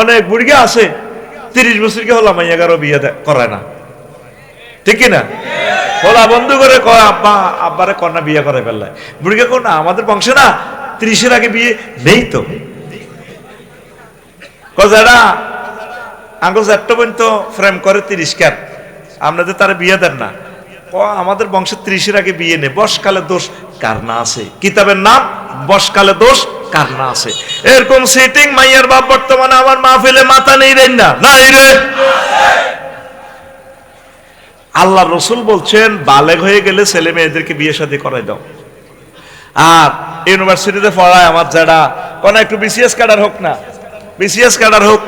অনেক বুড়িয়া আছে, তিরিশ বছর কে হলাম এগারো বিয়ে করায় না। ঠিক না হলা বন্ধু করে কয়, আব্বা, আব্বারে কন্যা বিয়ে করে ফেললে। বুড়িকে কোন আমাদের বংশে না, ত্রিশের আগে বিয়ে নেই তো। কজারা আঙ্গুজ একটা পর্যন্ত ফ্রেম করে তিরিশ কার আপনাদের তারা বিয়ে দেন না। আমাদের বংশে ত্রিশের আগে বিয়ে নেই বসকালে দোষ কার না আছে? কিতাবের নাম? বসকালে দোষ কার না আছে? এরকম সিটিং মাইয়ার বাপ বর্তমানে আমার মাহফিলে মাথা নেই রে না? নাই রে। আল্লাহ রসুল বলছেন, বালেগ হয়ে গেলে ছেলে মেয়েদেরকে বিয়ে শাদী করাই দাও। আর ইউনিভার্সিটিতে পড়ায় আমার যারা কোন একটু বিসিএস ক্যাডার হোক না? বিসিএস ক্যাডার হোক।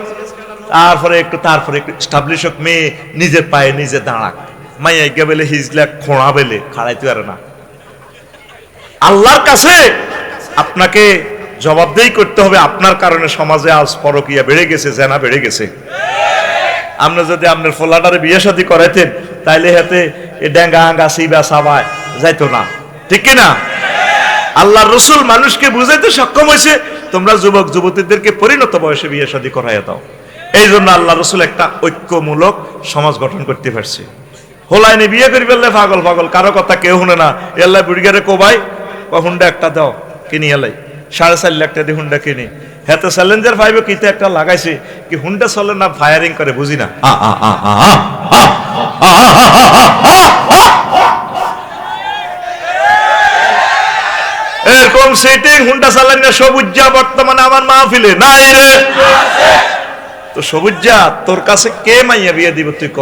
তারপরে একটু তারপরে একটু স্টাবলিশ হোক, মেয়ে নিজের পায়ে নিজে দাঁড়াক। মাইয়া গে বেলে হিজলা খোঁড়া বেলে, খাড়াইতে পারে না। আল্লাহর কাছে আপনাকে জবাবদেহি করতে হবে, আপনার কারণে সমাজে আজ পরকিয়া বেড়ে গেছে, জেনা বেড়ে গেছে। আপনি যদি আপনার বিয়ে করাইতেন, তাইলে হাতে এ সাবায় যাইতো না। ঠিক কি না? আল্লাহ রসুল মানুষকে বুঝাইতে সক্ষম হয়েছে, তোমরা যুবক, যুবতীদেরকে পরিণত বয়সে বিয়ে শাদী করাইয়া দাও। এই জন্য আল্লাহ রসুল একটা ঐক্যমূলক সমাজ গঠন করতে পারছে। হোলাইনে বিয়ে করি ফেললে পাগল পাগল কারও কথা কেউ শুনে না এল্লা বুড়িগারে কোবাই বা হুন্ডা একটা দাও কিনি এলাই সাড়ে চার লাখ টাকা দিয়ে হুন্ডা কিনি হ্যাঁ চ্যালেঞ্জার ফাইভে কিতে একটা লাগাইছে কি হুন্ডা চলে না ফায়ারিং করে বুঝি না এরকম সেটিং হুন্ডা চালান সবুজা বর্তমানে আমার মাহফিলে নাই রে তো সবুজা তোর কাছে কে মাইয়া বিয়ে দিব তুই ক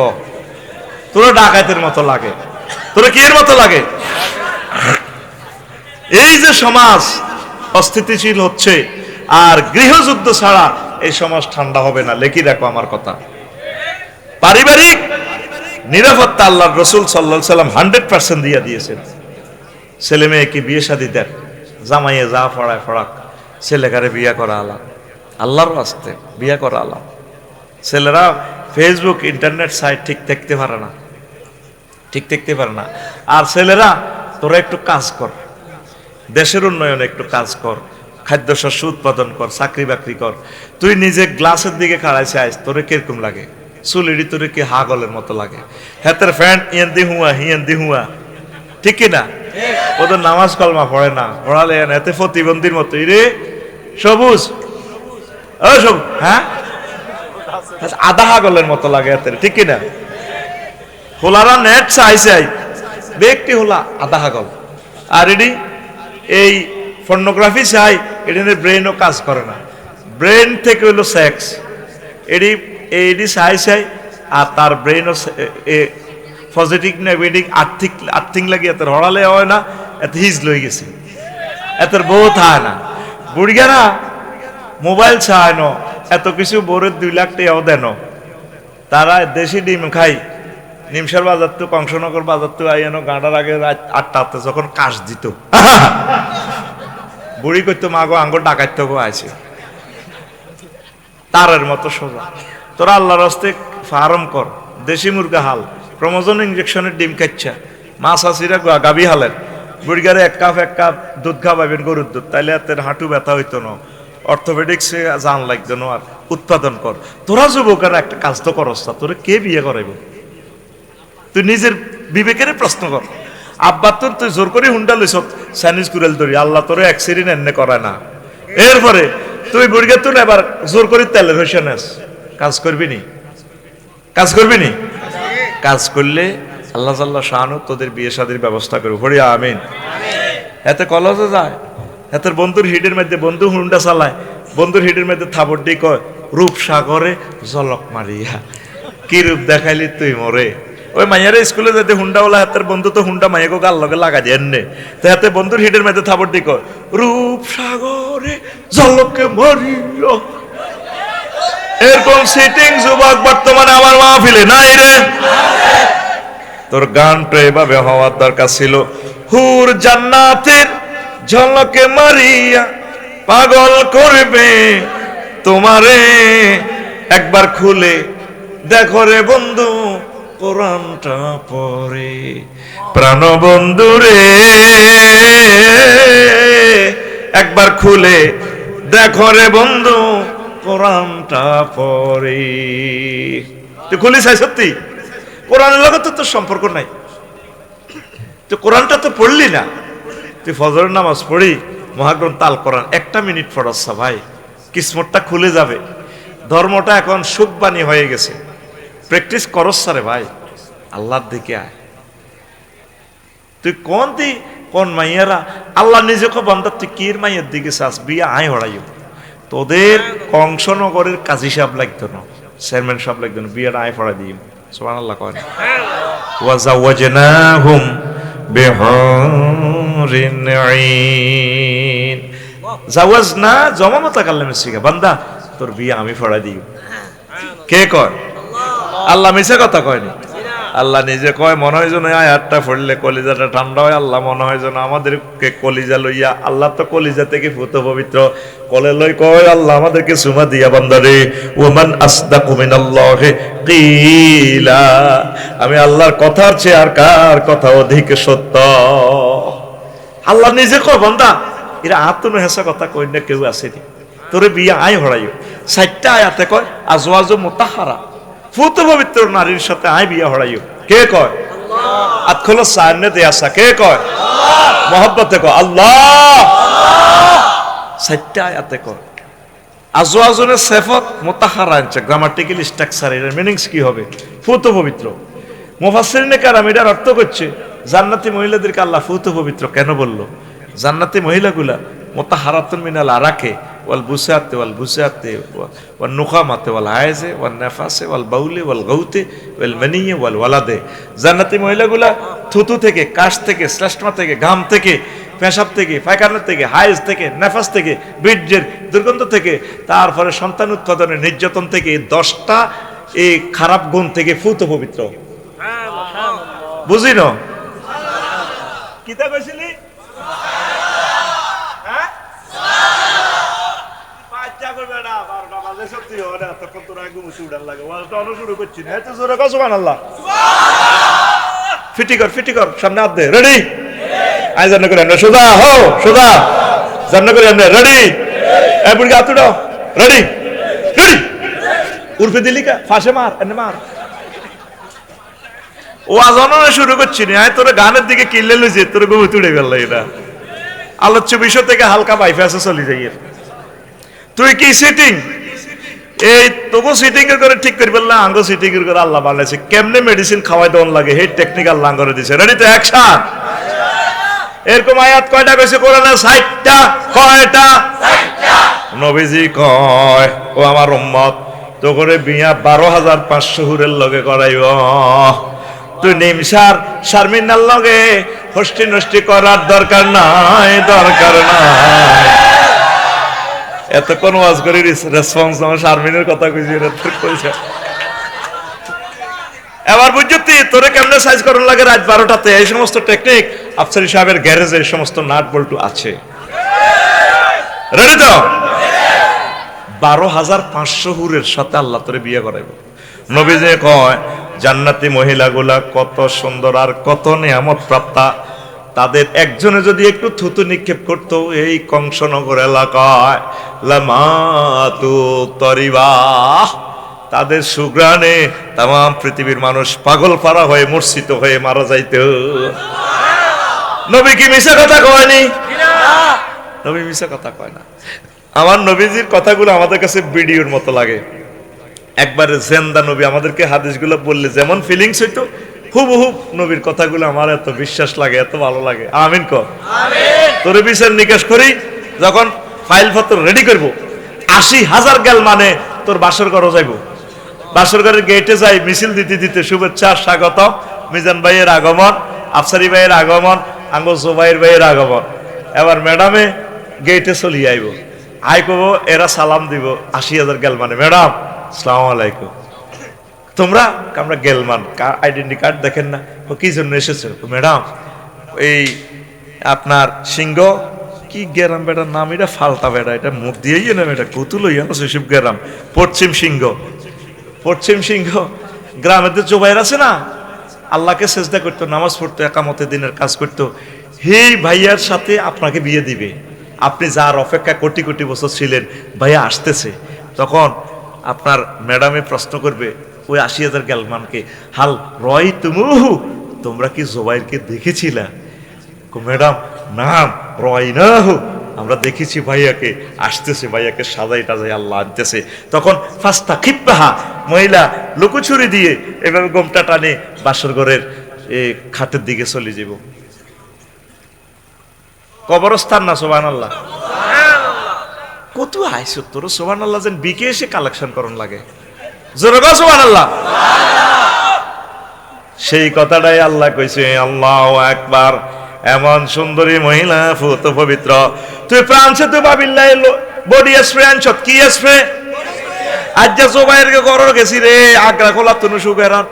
তোর ডাকাতের মতো লাগে। তোর কি এর মতো লাগে? এই যে সমাজ অস্থিতিশীল হচ্ছে, আর গৃহযুদ্ধ ছাড়া এই সমাজ ঠান্ডা হবে না। লেখি দেখো আমার কথা। পারিবারিক নিরাপত্তা আল্লাহর রসুল সাল্লাহ সাল্লাম হান্ড্রেড পার্সেন্ট দিয়ে দিয়েছেন। ছেলে মেয়েকে বিয়ে শাদি দেন। জামাইয়ে যা ফড়ায় ফড়াক ছেলেকারে বিয়ে করা আলাম আল্লাহর রাস্তে বিয়ে করা আলাম ছেলেরা ফেসবুক ইন্টারনেট সাইট ঠিক দেখতে পারে না। ঠিক দেখতে পারে না। আর ছেলেরা, তোরা একটু কাজ কর। দেশের উন্নয়নে একটু কাজ কর। খাদ্যশস্য উৎপাদন কর, চাকরি বাকরি কর। তুই নিজে গ্লাসের দিকে খাড়াইছে আইস তোরে কীরকম লাগে? চুলিডি তোরে কি হাগলের মতো লাগে? হাতের ফ্যান ইয়েন দি হুয়া হিয়েন দি হুয়া। ঠিক না? ওদের নামাজ কলমা পড়ে না। পড়ালে এতে প্রতিবন্ধীর মতো। রে সবুজ। ও সব হ্যাঁ? আধা হাগলের মতো লাগে এতে। ঠিক না? হোলারা নেট চাই চাই ব্যক্তি হোলা আধা হাগল। আর এডি এই ফর্নোগ্রাফি চাই এডিনের ব্রেনও কাজ করে না। ব্রেন থেকে হইল সেক্স। এডি এডি চাই চাই আর তার ব্রেনও পজিটিভ নেগেটিভ আর্থিক আর্থিং লাগি এত হড়ালে হয় না এত হিজ লই গেছে। এত বউ থায় না। বুড়িয়া না মোবাইল চায় ন এত কিছু বোরের দুই লাখ টাকাও দেন তারা দেশি ডিম খাই নিমসার বাজার তো, কংসনগর বাজার তো আইয়ানো গাঁটার আগে রাত আটটাতে যখন কাশ দিত। বুড়ি করতো মাগো আঙ্গুর ডাকাইতে গো আছে তারের মতো সোজা। তোরা আল্লাহর হস্তে ফার্ম কর, দেশি মুরগা হাল ক্রোমোজোম ইঞ্জেকশনের ডিম খাচ্ছা মাছ আসিরা গাবি হালের বুড়িগারে এক কাপ এক কাপ দুধ খাওয়াবেন গরুর দুধ, তাইলে এতের হাঁটু ব্যথা হইতো না। অর্থোপেডিক্সে জান লাগতো না, আর উৎপাদন কর। তোরা যুবকেরা একটা কাজ তো করস তোরা কে বিয়ে করাইব? তুই নিজের বিবেকের প্রশ্ন কর। আব্বা তোর তুই জোর করে হুন্ডা লইস চাইনিজ কুরেল ধরি। আল্লাহ তোর অ্যাক্সিডেন্ট এনে করে না। এরপরে তুই বুড়িকে তুই এবার জোর করে হইসে নেস কাজ করবি নি? কাজ করবি নি? কাজ করলে আল্লাহ জাল্লাহ শাহানু তোদের বিয়ে শাদির ব্যবস্থা করব। হরি আমিন। এতে কলেজে যায়। এতের বন্ধুর হিডের মধ্যে বন্ধু হুন্ডা চালায়। বন্ধুর হিডের মধ্যে থাবড্ডি কয় রূপ সাগরে জলক মারিয়া, কি রূপ দেখাইলি তুই মরে? ওই মাইয়ারে স্কুলে যেতে হুন্ডাওয়ালা হাতের বন্ধু তো হুন্ডা মাইয়াকে গাল লগে লাগা দেন নে তো হাতে বন্ধুর হিডের মধ্যে থাবড্ডি কয়, রূপ সাগরে জলকে মারিয়া এরকম সিটিং যুবক বর্তমানে আমার মাহফিলে নাই রে। তোর গানটা এভাবে হওয়ার দরকার ছিল। হুর জান্নাতের ঝলকে মারিয়া পাগল করবে তোমারে। একবার খুলে দেখো রে বন্ধু কোরআনটা পরে প্রাণ বন্ধু রে একবার খুলে দেখো রে বন্ধু, কোরআনটা পড়ে। তুই খুলি চাই সত্যি? কোরআনের লগত তো তোর সম্পর্ক নাই। তুই কোরআনটা তো পড়লি না। তুই ফজরের নামাজ পড়ি, মহাগ্রন্থ আল কোরআন। একটা মিনিট পড়াচ্ছা ভাই, কিসমতটা খুলে যাবে। ধর্মটা এখন সুখবাণী হয়ে গেছে। প্র্যাকটিস করস রে ভাই। আল্লাহর দিকে আয়। তুই কোন দি কোন মাইয়ারা? আল্লাহ নিজেকে বান্দা, তুই কির মাইয়ের দিকে চাস? বিয়ে আয় হড়াইও। তোদের কংসনগরের কাজী সাহেব লাগতো না। চেয়ারম্যান সাহেব লাগতো না। বিয়ের আয় ফড়া দিই সোমান আল্লাহ কয় না। ওয়াজাওয়াজনাহুম বিহরিন আইন জাওয়াজ না জমামতা কাল্লামে শিখা বান্দা, তোর বিয়ে আমি ফড়া দিই কে কয়? আল্লাহ মিছে কথা কয়নি? আল্লাহ নিজে কয়, মনে হয় যেন আয়াতটা পড়লে কলিজাটা ঠান্ডা হয়, আল্লাহ মনে হয় যেন আমাদেরকে কলিজা লইয়া, আল্লাহ তো কলিজা থেকে ফুত পবিত্র। কলে লই কয়, আল্লাহ আমাদেরকে সুমা দিয়া বান্দারে ওমান আসদাকু মিনাল্লাহি কিলা। আমি আল্লাহর কথার চেয়ে আর কার কথা অধিক সত্য? আল্লাহ নিজে কয়, বান্দা, এরা আত্মন হেসা কথা কই না কেউ আসেনি। তোরে বিয়া আয় হড়াইও। সাইটটা আয়াতে কয়, আজওয়াজ মুতাহারা। ফুত পবিত্র নারীর সাথে আয় বিয়া হড়াইও। কে কয়? আতখল সামনে দে আসা কে কয়? মহব্বতে কয় আল্লাহ। সাইটটা আয়াতে কয় আজওয়াজনের সেফত মোতাহারা আনছে গ্রামাটিক্যাল স্ট্রাকচার এর মিনিংস কি হবে? ফুত পবিত্র। মুফাসসিরিনে কারাম এটার অর্থ করছে জান্নাতি মহিলাদেরকে আল্লাহ ফুত পবিত্র কেন বলল? জান্নাতি মহিলাগুলা মোতাহারাতুন মিনাল আরাকে ওয়াল বুসাতে ওয়াল বুসাতে ওয়াল নুখামাতে ওয়াল হায়েজে ওয়াল নাফাসে ওয়াল বাউলে ওয়াল গৌতে ওয়াল মানিয়ে ওয়াল ওয়ালাদে। জান্নাতি মহিলাগুলা থুতু থেকে কাশ থেকে শ্লেষ্মা থেকে ঘাম থেকে পেশাব থেকে পায়খানা থেকে হাইজ থেকে নেফাস থেকে বীর্যের দুর্গন্ধ থেকে তারপরে সন্তান উৎপাদনের নির্যাতন থেকে দশটা এই খারাপ গুণ থেকে ফুত পবিত্র। বুঝি না কিতা কইছিলি হ্যাঁ? বাচ্চা করবে না, বারোটা বাজে তখন তোরা ঘুম উঠে উঠার লাগে। শুরু করছি। না, এত জোরে সুবহানাল্লাহ। ফিটি কর ফিটি কর সামনে হাত দে। রেডি জান্ন করে আমরা সোজা হো সোজা। জান্ন করে আমরা রেডি রেডি রেডি ফাঁসে মার এনে মার। ও আজানো শুরু করছি না। তোর গানের দিকে কিনলে লইছে তোর ঘুমে তুড়ে গেল এটা আলোচ্য বিষয় থেকে হালকা বাইফাসে চলে যাই তুই কি সিটিং এই তবু সিটিং এর করে ঠিক করি বললাম আঙ্গ সিটিং এর করে আল্লাহ বানাইছে। কেমনে মেডিসিন খাওয়াই দেওয়ান লাগে? সেই টেকনিক আল্লাহ করে দিছে। রেডি তো অ্যাকশন এরকম আয়াত কয়টা কইছে কোরআনে? 60টা কয়টা? নবীজি কয়, ও আমার উম্মত তো করে বিয়া বারো হাজার পাঁচশো হুরের লগে করাইব। তুই নিমসার শারমিনার লগে হস্তি নষ্টি করার দরকার নাই দরকার নাই। এতক্ষণ ওয়াজ করি রেসপন্স আমার শারমিনের কথা কইছি এটা তোর কইছে। এবার বুঝছি তোরে কেমনে সাইজ করার লাগে রাত বারোটাতে? এই সমস্ত টেকনিক আফসারি সাহেবের গ্যারেজে এই সমস্ত নাট বল্টু আছে। রেডি তো? বারো হাজার পাঁচশো হুরের সাথে আল্লাহ তোরে বিয়ে করাইব। নবী যে কয়, জান্নাতি মহিলাগুলা কত সুন্দর আর কত নিয়ামত প্রাপ্তা তাদের একজনে যদি একটু থুতু নিক্ষেপ করত, এই কংসনগর এলাকায় তরিবা, তাদের সুগ্রানে তাম পৃথিবীর মানুষ পাগল পারা হয়ে মূর্ছিত হয়ে মারা যাইত। নবী কি মিশা কথা কয়নি? নবী মিশা কথা কয় না। আমার নবীজির কথাগুলো আমাদের কাছে ভিডিওর মতো লাগে। একবারে জেন্দা নবী আমাদেরকে হাদিসগুলো বললে যেমন ফিলিংস হইতো হুবহু নবীর কথাগুলো আমার এত বিশ্বাস লাগে এত ভালো লাগে। আমিন ক তোরে বিচার নিকাশ করি যখন ফাইল পত্র রেডি করব আশি হাজার গেল মানে তোর বাসর ঘরও যাইব। বাসর ঘরের গেটে যাই মিছিল দিতে দিতে শুভেচ্ছা স্বাগত। মিজান ভাইয়ের আগমন আফসারি ভাইয়ের আগমন আঙ্গ জোবাইয়ের ভাইয়ের আগমন। এবার ম্যাডামে গেটে চলি আইব। আই কব এরা সালাম দিব আশি হাজার গেল মানে। ম্যাডাম সালাম আলাইকুম। তোমরা, আমরা গেলমান আইডেন্টি কার্ড দেখেন না, ও কি জন্য এসেছে? ম্যাডাম এই আপনার সিংহ, কি গেরাম বেটার নাম, এটা ফালতা বেটা, এটা মুখ দিয়েই নাম এটা কতুল না সেসব গেরাম? পশ্চিম সিংহ পশ্চিম সিংহ গ্রামেতে জোবাইর আছে না, আল্লাহকে চেষ্টা করতো, নামাজ পড়তো একামতে দিনের কাজ করতো হেই ভাইয়ার সাথে আপনাকে বিয়ে দিবে। আপনি যার অপেক্ষা কোটি কোটি বছর ছিলেন, ভাইয়া আসতেছে। তখন আপনার ম্যাডামে প্রশ্ন করবে ওই আশি হাজার গ্যালমানকে হাল রয় তুমুহু তোমরা কি জোবাইরকে দেখেছিলা? ম্যাডাম নাম রয় না আমরা দেখেছি ভাইয়াকে আসতেছে ভাইয়াকে সাজাই টাজাই আল্লাহ আনতেছে। তখন ফাস্তা খিপ্পাহা মহিলা লুকোছুরি দিয়ে এভাবে গোমটা টানে বাসর ঘরের খাটের দিকে চলে যাব। কবরস্থান না সোবান আল্লাহ কত আইসো তোর সোবান আল্লাহ যেন বিকে এসে কালেকশন করন লাগে। সেই কথাটাই আল্লাহ কইছে, আল্লাহ একবার এমন সুন্দরী মহিলা, ফুত পবিত্র। তুই ফ্রান্সে, তুই ভাবিল্লাই বডি স্প্রে আনছ, কি স্প্রে? আজ যা সোবাইরকে গরর গেছি রে, আগ্রা খোলা তুনু সুগেরান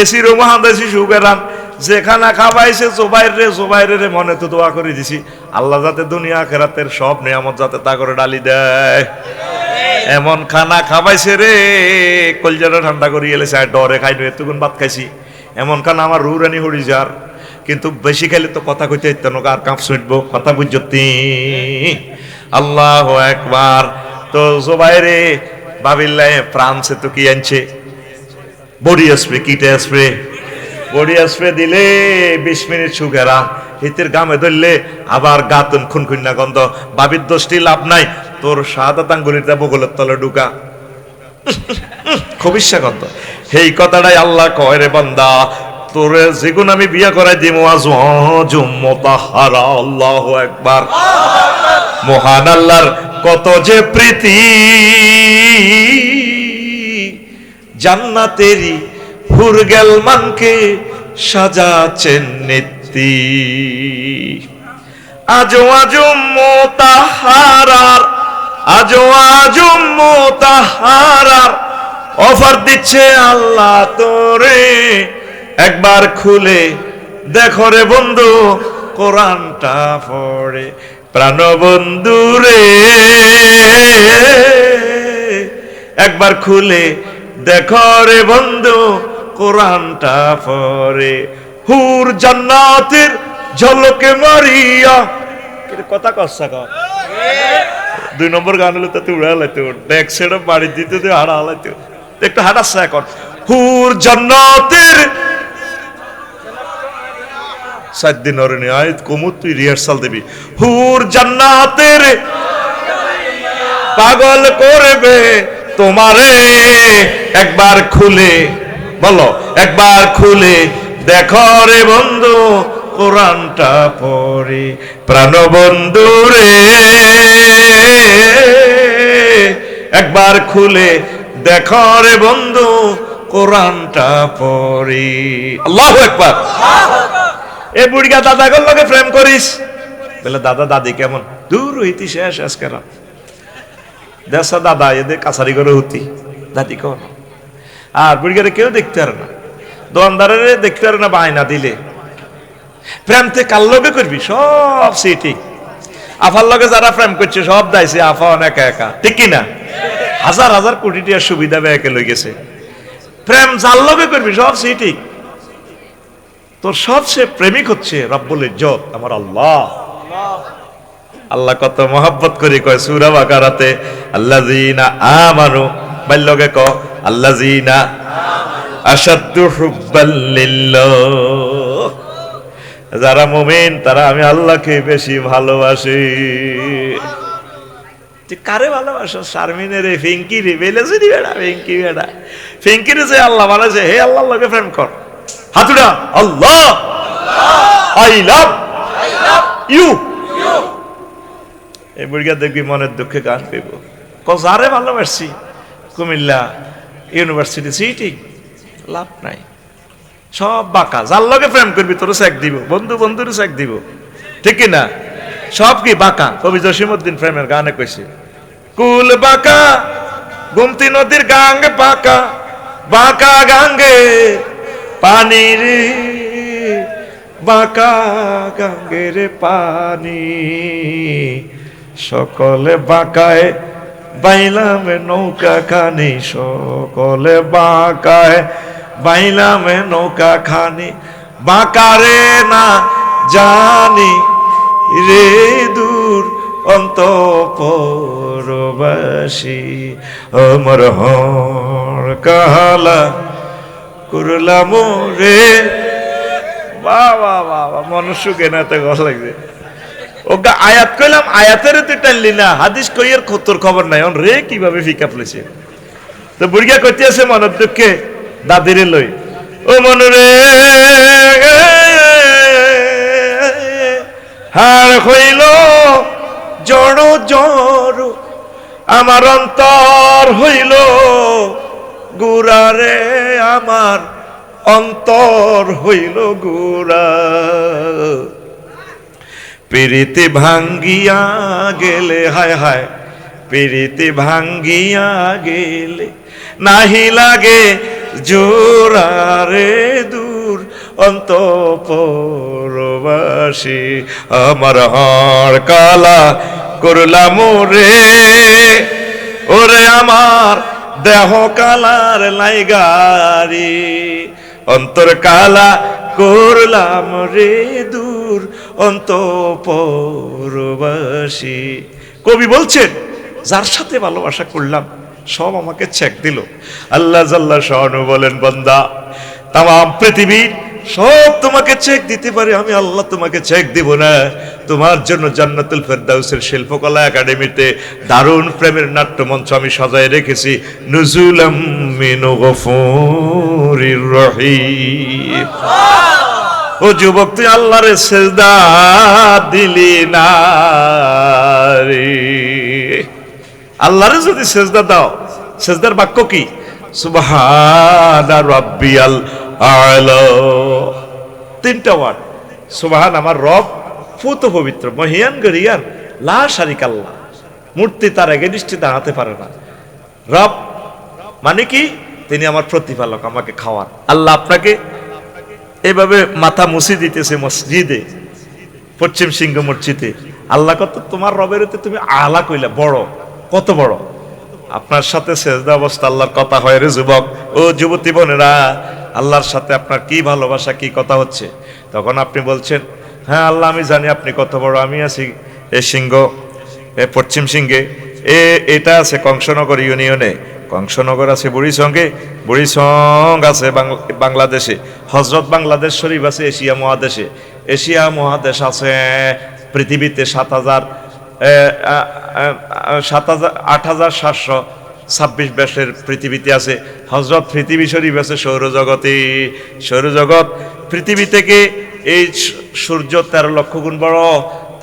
এসি রুম হান্দাইছি সুগেরান যেখানে খাবাইছে জোবাইর রে জোবাইর রে মনে তো দোয়া করে দিছি। আল্লাহ যাতে দুনিয়া খেরাতের সব নিয়ামত যাতে তা করে ডালি দেয়। এমন খানা খাবাইছে রে কলজাটা ঠান্ডা করি এলেছে আর ডরে খাইনি এতক্ষণ ভাত খাইছি। এমন খানা আমার রুরানি হরি যার, কিন্তু বেশি খাইলে তো কথা কইতে ইত্যান আর কাপ শুনব কথা বুঝতি আল্লাহ একবার, তো জোবাইরে ভাবিল্লাই ফ্রান্সে তো কি আনছে? বডি স্প্রে কিটে স্প্রে বডি স্প্রে দিলে বিশ মিনিট সুখেরা হিতের গামে ধরলে আবার গাতন খুনখুন্না গন্ধ। বাবির দোষটি লাভ নাই। তোর সাদা আঙ্গুলিটা বগলের তলে ঢুকা। খবিসা গন্ধ। সেই কথাটাই আল্লাহ কয় রে বান্দা, তোরে যেগুন আমি বিয়া করাই দিমু আজ জুম্মতাহারা আল্লাহ একবার মহান আল্লাহর কত যে প্রীতি জান্নাতেরি হুরগেল মানকে সাজাচ্ছেন নেত্রী। আজো আজো মোতাহারার, আজো আজো মোতাহারার অফার দিচ্ছে আল্লাহ তোরে। একবার খুলে দেখো রে বন্ধু, কোরআনটা পড়ে প্রাণ বন্ধু রে। একবার খুলে দেখো রে বন্ধু কোরআনটা পড়ে। হুর জান্নাতের ঝলকে মারিয়া। কথা কসা কর দুই নম্বর গান হলো তাতে উড়া হালাইতে ব্যাক সাইড বাড়ি দিতে তুই হাড়া হালাইতে একটু হাঁটাচ্ছে এখন। হুর জান্নাতের সাত দিন ওরে নিয়ে আয় কুমুর তুই রিহার্সাল দিবি। হুর জান্নাতের পাগল করবে তোমারে একবার খুলে। বলো, একবার খুলে দেখো রে বন্ধু, কোরআনটা পড়ে প্রাণ বন্ধু রে। একবার খুলে দেখো রে বন্ধু, কোরআনটা পড়ে। আল্লাহ একবার এ বুড়িকা দাদা লগে প্রেম করিস? বলে, দাদা, দাদি কেমন? দূর হইতি শেষ আজকের দেশা দাদা, এদের কাছারি করে হতি। দাদি কন আর বুড়িগারে কেউ দেখতে পারে না। দোয়ানদারে দেখতে পারে না বায়না দিলে। প্রেমতে কার লগে করবি? সব সিটি। আফার লগে যারা প্রেম করছে, সব দাইছে, আফা অনেক একা ঠিক কি না হাজার হাজার কোটি টাকার সুবিধা ব্যাকে লই গেছে। প্রেম যার লগে করবি, সব সিটি। তোর সবচেয়ে প্রেমিক হচ্ছে রব্বুল ইজ্জত, আমার আল্লাহ। আল্লাহ কত মহব্বত করে, কয় সুরা বাকারাতে, আল্লাযীনা আমানু বাল্যকে ক আল্লাযীনা আশাদ্দু হুব্বাল লিল্লাহ। যারা মুমিন, তারা আমি আল্লাহকে বেশি ভালোবাসি। কারে ভালোবাসো? শারমিনে রে ফিঙ্কি রে, বেলেছে নি বেড়া ফিঙ্কি বেড়া ফিঙ্কি রে যে আল্লাহ বানাইছে, হে আল্লাহর লগে প্রেম কর। হাতুড়া আল্লাহ। I love. ইউ। এই বুড়িয়া দেখবি মনের দুঃখে গান পেব। কজারে ভালোবাসছি কুমিল্লা। ইউনিভার্সিটি সিটি লাভ নাই। সব বাঁকা। যার লগে প্রেম করবি তোর চেক দিব। বন্ধু বন্ধুর চেক দিব। ঠিক না সব কি বাঁকা? কবি জসিমুদ্দিন প্রেমের গানে কইছে কুল বাঁকা গুমতি নদীর গাঙ্গ বাঁকা বাঁকা গাঙ্গে পানি রে বাঁকা গাঙ্গের পানি। সকলে বাঁকায় বাইলাম নৌকা খানি, সকলে বাঁকায়। বাইলাম নৌকা খানি, বাঁকারে না জানি রে দূর অন্তপরবাসী। অমর হর কালা করলাম রে। বাবা বাবা মনুষ্য কেনা তো গল লাগছে ওকে আয়াত কইলাম, আয়াতের তো টানলি না, হাদিস কইয়ের খতর খবর নাই। অন রে, কীভাবে ফিকা ফেলেছে? তো বুড়িয়া কইতে আছে মনের দুঃখে দাদিরে লই। ও মনরে, হার হইল জড় জড়, আমার অন্তর হইল গুড়ারে আমার অন্তর হইল গুড়া। পিরিতি ভাঙ্গিয়া গেলে, হায় হায় পিরিতি ভাঙ্গিয়া গেলে নাহি লাগে জোরারে দূর অন্তপরবাসী। আমার হর কালা করলাম রে ওরে আমার দেহ কালার লাইগারি অন্তর কালা করলাম রে দূর অন্তপরবাসী। কবি বলছেন, যার সাথে ভালোবাসা করলাম, সব আমাকে চেক দিল। আল্লাহ জাল্লা শাহানু বলেন, বন্দা, তাম পৃথিবীর সব তোমাকে চেক দিতে পারে, আমি আল্লাহ তোমাকে চেক দিব না। তোমার জন্য জান্নাতুল ফেরদাউসের শিল্পকলা একাডেমিতে দারুণ প্রেমের নাট্যমঞ্চ আমি সাজায় রেখেছি। নজুলাম মিনু গফুরির রহিম। ও যুবক, তুই আল্লাহরে সেজদা দিলি না রে। আল্লাহরে যদি সেজদা দাও, সেজদার বাক্য কি? সুবহানা রাব্বিয়াল আলা। তিনটা ওয়ার্ড। সুবহান আমার রব, ফুত পবিত্র, মহিয়ান গরিয়ান লা শারিক আল্লাহ মূর্তি তার আগে এগেনিস্টে দাঁড়াতে পারে না। রব মানে কি? তিনি আমার প্রতিপালক, আমাকে খাওয়ার আল্লাহ আপনাকে এভাবে মাথা মুছি দিতেছে মসজিদে, পশ্চিম সিংহ মসজিদে। আল্লাহ কত, তোমার রবের তুমি আলা কইলা, বড়, কত বড়? আপনার সাথে সেজদা অবস্থা, আল্লাহর কথা হয় রে যুবক। ও যুবতী বোনেরা, আল্লাহর সাথে আপনার কি ভালোবাসা, কি কথা হচ্ছে? তখন আপনি বলছেন হ্যাঁ আল্লাহ, আমি জানি আপনি কত বড়, আমি আছি এ সিংহ, এ পশ্চিম সিংহে। এ, এটা আছে কংসনগর ইউনিয়নে। কংসনগর আছে বুড়িসঙ্গে বুড়িসং আছে বাংলাদেশে। হজরত বাংলাদেশ শরীফ আছে, এশিয়া মহাদেশে। এশিয়া মহাদেশ আছে, পৃথিবীতে সাত হাজার সাত হাজার, আট হাজার সাতশো ছাব্বিশ ব্যাসের পৃথিবীতে আছে। হজরত পৃথিবী শরীফ আছে সৌরজগতে। সৌরজগৎ পৃথিবী থেকে এই সূর্য তেরো লক্ষ গুণ বড়।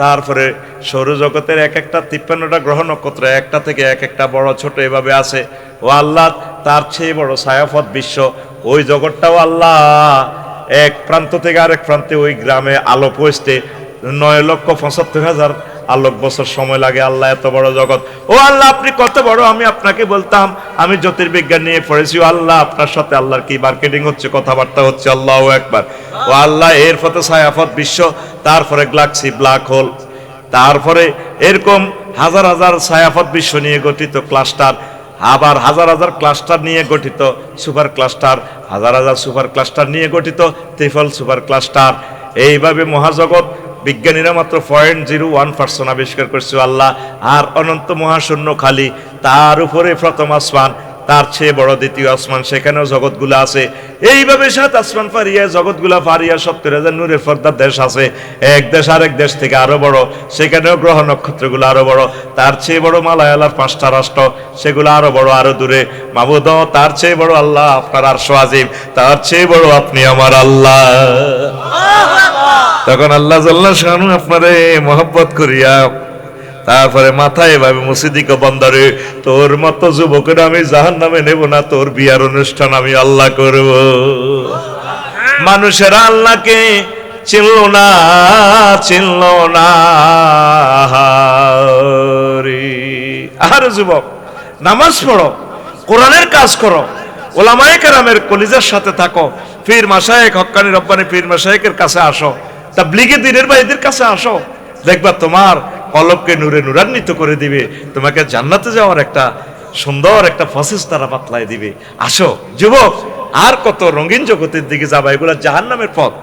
তারপরে সৌরজগতের এক একটা তিপ্পান্নটা গ্রহ নক্ষত্র একটা থেকে এক একটা বড় ছোট এভাবে আছে। ও আল্লাহ তার চেয়ে বড় ছায়াপথ বিশ্ব। ওই জগৎটাও আল্লাহ এক প্রান্ত থেকে আরেক প্রান্তে ওই গ্রামে আলো পৌঁছতে নয় লক্ষ পঁচাত্তর হাজার আলোক বছর সময় লাগে আল্লাহ এত বড় জগৎ। ও আল্লাহ, আপনি কত বড়? আমি আপনাকে বলতাম, আমি জ্যোতির্বিজ্ঞান নিয়ে পড়েছি। ও আল্লাহ, আপনার সাথে আল্লাহর কি মার্কেটিং হচ্ছে, কথাবার্তা হচ্ছে? আল্লাহ একবার ও আল্লাহ এর ফতে ছায়াফত বিশ্ব, তারপরে গ্লাক্সি ব্ল্যাক হোল। তারপরে এরকম হাজার হাজার ছায়াফত বিশ্ব নিয়ে গঠিত ক্লাস্টার। আবার হাজার হাজার ক্লাস্টার নিয়ে গঠিত সুপার ক্লাস্টার হাজার হাজার সুপার ক্লাস্টার নিয়ে গঠিত ত্রিফল সুপার ক্লাস্টার এইভাবে মহাজগৎ বিজ্ঞানীরা মাত্র পয়েন্ট জিরো ওয়ান পার্সেন্ট আবিষ্কার করছে আল্লাহ। আর অনন্ত মহাশূন্য খালি, তার উপরে প্রথম আসমান। তার চেয়ে বড় দ্বিতীয় আসমান সেখানেও জগৎগুলো আছে। এইভাবে সাত আসমান পারিয়া জগৎগুলা পারিয়া সত্তর হাজার নূরের পর্দার দেশ আছে। এক দেশ আরেক দেশ থেকে আরও বড় সেখানেও গ্রহ নক্ষত্রগুলো আরও বড়। তার চেয়ে বড় মালায়ালার পাঁচটা রাষ্ট্র সেগুলো আরও বড় আরও দূরে। মাবুদ তার চেয়ে বড় আল্লাহ আপনার আর আজিম তার চেয়ে বড় আপনি আমার আল্লাহ। তখন আল্লাহ জাল্লা শানু আপনারে মহব্বত করিয়া তারপরে মাথায় এভাবে মসজিদিকে বন্দরে, তোর মতো যুবকের আমি জাহান নামে নেব না, তোর বিয়ার অনুষ্ঠান আমি আল্লাহ করব মানুষেরা আল্লাহকে চিনল না চিনল না। আহারে যুবক, নামাজ পড়ো, কোরআনের কাজ করো, ওলামায়ে কেরামের কলিজার সাথে থাকো, পীর মাসায়েক হক্কানি রব্বানি পীর মাসায়েকের কাছে আসো তা ব্লিগে দিনের ভাইদের কাছে আসো, দেখবা তোমার কলবকে নূরে নূরান্বিত করে দিবে। তোমাকে জান্নাতে যাওয়ার একটা সুন্দর একটা প্রসেস তারা পাতলায় দিবে। আসো, যুবক, আর কত রঙিন জগতের দিকে যাবা, এগুলা জাহান্নামের পথ।